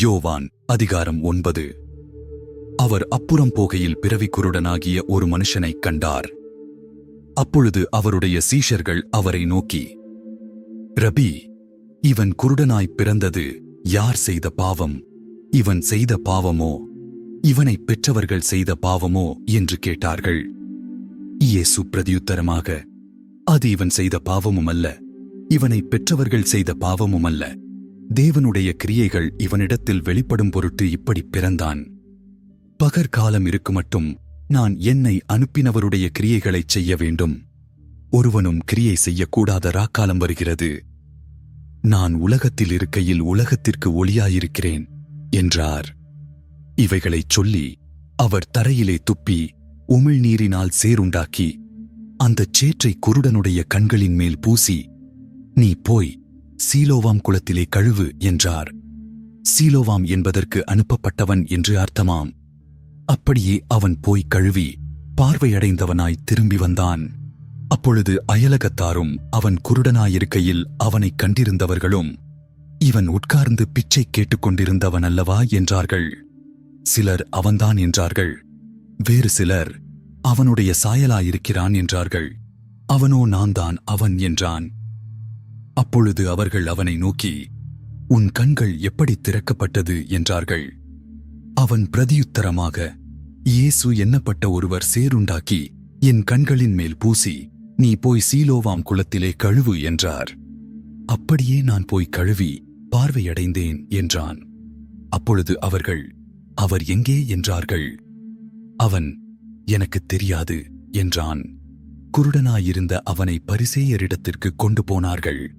யோவான் அதிகாரம் ஒன்பது. அவர் அப்புறம் போகையில் பிறவி குருடனாகிய ஒரு மனுஷனைக் கண்டார். அப்பொழுது அவருடைய சீஷர்கள் அவரை நோக்கி ரபி இவன் குருடனாய் பிறந்தது யார் செய்த பாவம்? இவன் செய்த பாவமோ? இவனைப் பெற்றவர்கள் செய்த பாவமோ? என்று கேட்டார்கள். இயேசு பிரதியுத்தரமாக அது இவன் செய்த பாவமும் அல்ல இவனைப் பெற்றவர்கள் செய்த பாவமும் அல்ல தேவனுடைய கிரியைகள் இவனிடத்தில் வெளிப்படும் பொருட்டு இப்படி பிறந்தான். பகற்காலம் இருக்குமட்டும் நான் என்னை அனுப்பினவருடைய கிரியைகளைச் செய்ய வேண்டும். ஒருவனும் கிரியை செய்யக்கூடாத ராக்காலம் வருகிறது. நான் உலகத்தில் இருக்கையில் உலகத்திற்கு ஒளியாயிருக்கிறேன் என்றார். இவைகளைச் சொல்லி அவர் தரையிலே துப்பி உமிழ்நீரினால் சேருண்டாக்கி அந்தச் சேற்றை குருடனுடைய கண்களின் மேல் பூசி நீ போய் சீலோவாம் குளத்திலே கழுவு என்றார். சீலோவாம் என்பதற்கு அனுப்பப்பட்டவன் என்று அர்த்தமாம். அப்படியே அவன் போய் கழுவி பார்வையடைந்தவனாய் திரும்பி வந்தான். அப்பொழுது அயலகத்தாரும் அவன் குருடனாயிருக்கையில் அவனைக் கண்டிருந்தவர்களும் இவன் உட்கார்ந்து பிச்சை கேட்டுக்கொண்டிருந்தவன் அல்லவா என்றார்கள். சிலர் அவன்தான் என்றார்கள். வேறு சிலர் அவனுடைய சாயலாயிருக்கிறான் என்றார்கள். அவனோ நான்தான் அவன் என்றான். அப்பொழுது அவர்கள் அவனை நோக்கி உன் கண்கள் எப்படி திறக்கப்பட்டது? என்றார்கள். அவன் பிரதியுத்தரமாக இயேசு எண்ணப்பட்ட ஒருவர் சேருண்டாக்கி என் கண்களின் மேல் பூசி நீ போய் சீலோவாம் குளத்திலே கழுவு என்றார். அப்படியே நான் போய் கழுவி பார்வையடைந்தேன் என்றான். அப்பொழுது அவர்கள் அவர் எங்கே? என்றார்கள். அவன் எனக்குத் தெரியாது என்றான். குருடனாயிருந்த அவனை பரிசேயரிடத்திற்கு கொண்டு போனார்கள்.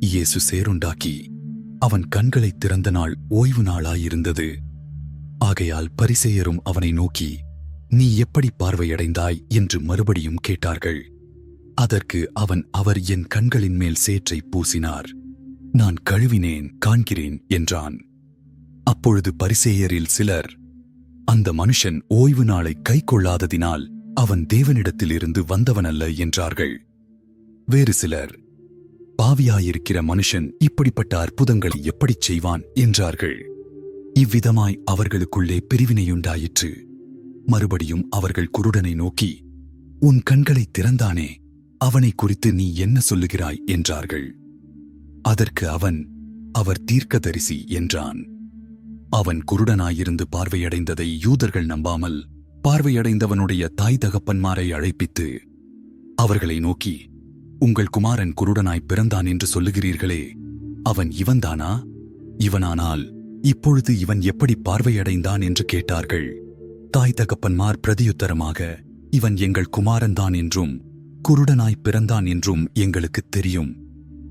இயேசு சேருண்டாக்கி அவன் கண்களைத் திறந்த நாள் ஓய்வு நாளாயிருந்தது. ஆகையால் பரிசேயரும் அவனை நோக்கி நீ எப்படி பார்வையடைந்தாய்? என்று மறுபடியும் கேட்டார்கள். அதற்கு அவன் அவர் என் கண்களின் மேல் சேற்றை பூசினார். நான் கழுவினேன் காண்கிறேன் என்றான். அப்பொழுது பரிசேயரில் சிலர் அந்த மனுஷன் ஓய்வு நாளை கை கொள்ளாததினால் அவன் தேவனிடத்திலிருந்து வந்தவனல்ல என்றார்கள். வேறு சிலர் பாவியாயிருக்கிற மனுஷன் இப்படிப்பட்ட அற்புதங்களை எப்படிச் செய்வான் என்றார்கள். இவ்விதமாய் அவர்களுக்குள்ளே பிரிவினையுண்டாயிற்று. மறுபடியும் அவர்கள் குருடனை நோக்கி உன் கண்களைத் திறந்தானே அவனை குறித்து நீ என்ன சொல்லுகிறாய்? என்றார்கள். அதற்கு அவன் அவர் தீர்க்கதரிசி என்றான். அவன் குருடனாயிருந்து பார்வையடைந்ததை யூதர்கள் நம்பாமல் பார்வையடைந்தவனுடைய தாய் தகப்பன்மாரை அழைப்பித்து அவர்களை நோக்கி உங்கள் குமாரன் குருடனாய் பிறந்தான் என்று சொல்லுகிறீர்களே அவன் இவன்தானா? இவனானால் இப்பொழுது இவன் எப்படி பார்வையடைந்தான் என்று கேட்டார்கள். தாய் தகப்பன்மார் பிரதியுத்தரமாக இவன் எங்கள் குமாரன்தான் என்றும் குருடனாய் பிறந்தான் என்றும் எங்களுக்குத் தெரியும்.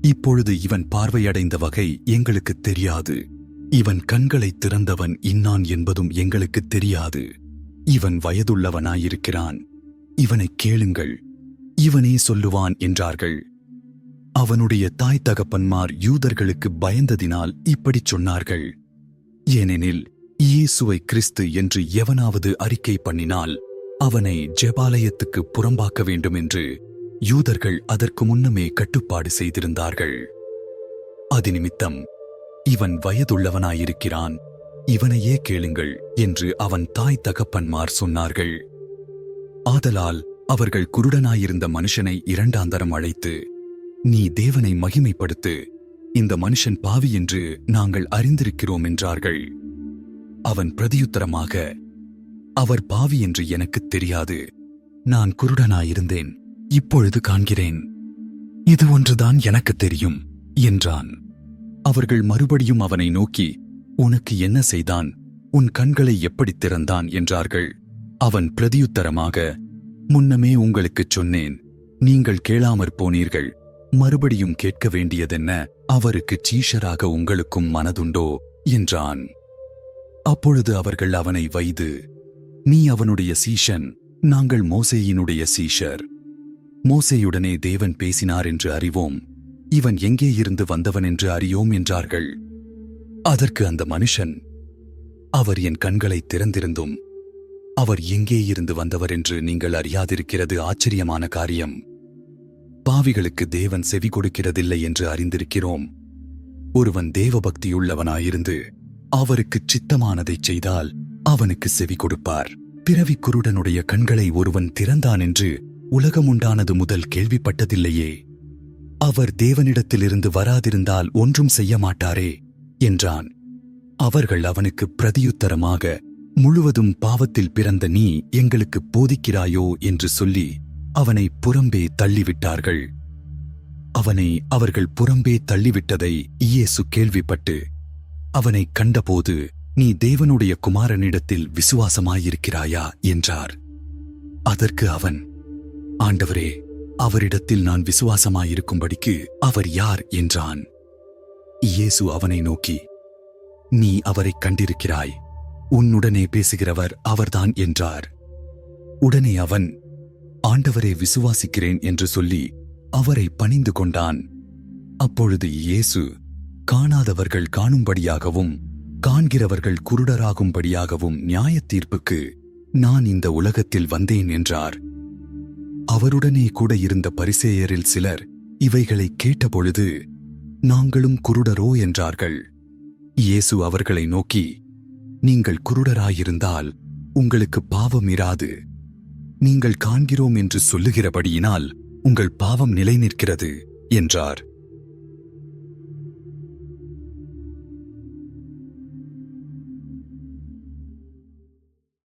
இப்பொழுது இவன் பார்வையடைந்த வகை எங்களுக்குத் தெரியாது. இவன் கண்களைத் திறந்தவன் இன்னான் என்பதும் எங்களுக்குத் தெரியாது. இவன் வயதுள்ளவனாயிருக்கிறான். இவனைக் கேளுங்கள். இவனே சொல்லுவான் என்றார்கள். அவனுடைய தாய் தகப்பன்மார் யூதர்களுக்கு பயந்ததினால் இப்படிச் சொன்னார்கள். ஏனெனில் இயேசுவை கிறிஸ்து என்று எவனாவது அறிக்கை பண்ணினால் அவனை ஜெபாலயத்துக்கு புறம்பாக்க வேண்டும் என்று யூதர்கள் அதற்கு முன்னமே கட்டுப்பாடு செய்திருந்தார்கள். அது நிமித்தம் இவன் வயதுள்ளவனாயிருக்கிறான் இவனையே கேளுங்கள் என்று அவன் தாய் தகப்பன்மார் சொன்னார்கள். ஆதலால் அவர்கள் குருடனாயிருந்த மனுஷனை இரண்டாந்தரம் அழைத்து நீ தேவனை மகிமைப்படுத்து. இந்த மனுஷன் பாவி என்று நாங்கள் அறிந்திருக்கிறோம் என்றார்கள். அவன் பிரதியுத்தரமாக அவர் பாவி என்று எனக்குத் தெரியாது. நான் குருடனாயிருந்தேன். இப்பொழுது காண்கிறேன். இது ஒன்றுதான் எனக்குத் தெரியும் என்றான். அவர்கள் மறுபடியும் அவனை நோக்கி உனக்கு என்ன செய்தான்? உன் கண்களை எப்படித் திறந்தான்? என்றார்கள். அவன் பிரதியுத்தரமாக முன்னமே உங்களுக்குச் சொன்னேன் நீங்கள் கேளாமற் போனீர்கள். மறுபடியும் கேட்க வேண்டியதென்ன அவருக்கு சீஷராக உங்களுக்கும் மனதுண்டோ? என்றான். அப்பொழுது அவர்கள் அவனை வைது நீ அவனுடைய சீஷன் நாங்கள் மோசேயினுடைய சீஷர். மோசேயுடனே தேவன் பேசினார் என்று அறிவோம். இவன் எங்கே இருந்து வந்தவன் என்று அறியோம் என்றார்கள். அதற்கு அந்த மனுஷன் அவர் என் கண்களை திறந்திருந்தும் அவர் எங்கே இருந்து வந்தவர் என்று நீங்கள் அறியாதிருக்கிறது ஆச்சரியமான காரியம். பாவிகளுக்கு தேவன் செவி கொடுக்கிறதில்லை என்று அறிந்திருக்கிறோம். ஒருவன் தேவபக்தியுள்ளவனாயிருந்து அவருக்கு சித்தமானதைச் செய்தால் அவனுக்கு செவி கொடுப்பார். பிறவி குருடனுடைய கண்களை ஒருவன் திறந்தான் என்று உலகமுண்டானது முதல் கேள்விப்பட்டதில்லையே. அவர் தேவனிடத்திலிருந்து வராதிருந்தால் ஒன்றும் செய்ய மாட்டாரே என்றான். அவர்கள் அவனுக்கு பிரதியுத்தரமாக முழுவதும் பாவத்தில் பிறந்த நீ எங்களுக்கு போதிக்கிறாயோ என்று சொல்லி அவனை புறம்பே தள்ளிவிட்டார்கள். அவனை அவர்கள் புறம்பே தள்ளிவிட்டதை இயேசு கேள்விப்பட்டு அவனை கண்டபோது நீ தேவனுடைய குமாரனிடத்தில் விசுவாசமாயிருக்கிறாயா? என்றார். அதற்கு அவன் ஆண்டவரே அவரிடத்தில் நான் விசுவாசமாயிருக்கும்படிக்கு அவர் யார்? என்றான். இயேசு அவனை நோக்கி நீ அவரைக் கண்டிருக்கிறாய். உன்னுடனே பேசுகிறவர் அவர்தான் என்றார். உடனே அவன் ஆண்டவரை விசுவாசிக்கிறேன் என்று சொல்லி அவரை பணிந்து கொண்டான். அப்பொழுது இயேசு காணாதவர்கள் காணும்படியாகவும் காண்கிறவர்கள் குருடராகும்படியாகவும் நியாய தீர்ப்புக்கு நான் இந்த உலகத்தில் வந்தேன் என்றார். அவருடனே கூட இருந்த பரிசேயரில் சிலர் இவைகளை கேட்டபொழுது நாங்களும் குருடரோ என்றார்கள். இயேசு அவர்களை நோக்கி நீங்கள் குருடராயிருந்தால் உங்களுக்கு பாவம் இராது. நீங்கள் காண்கிறோம் என்று சொல்லுகிறபடியினால் உங்கள் பாவம் நிலை நிற்கிறது என்றார்.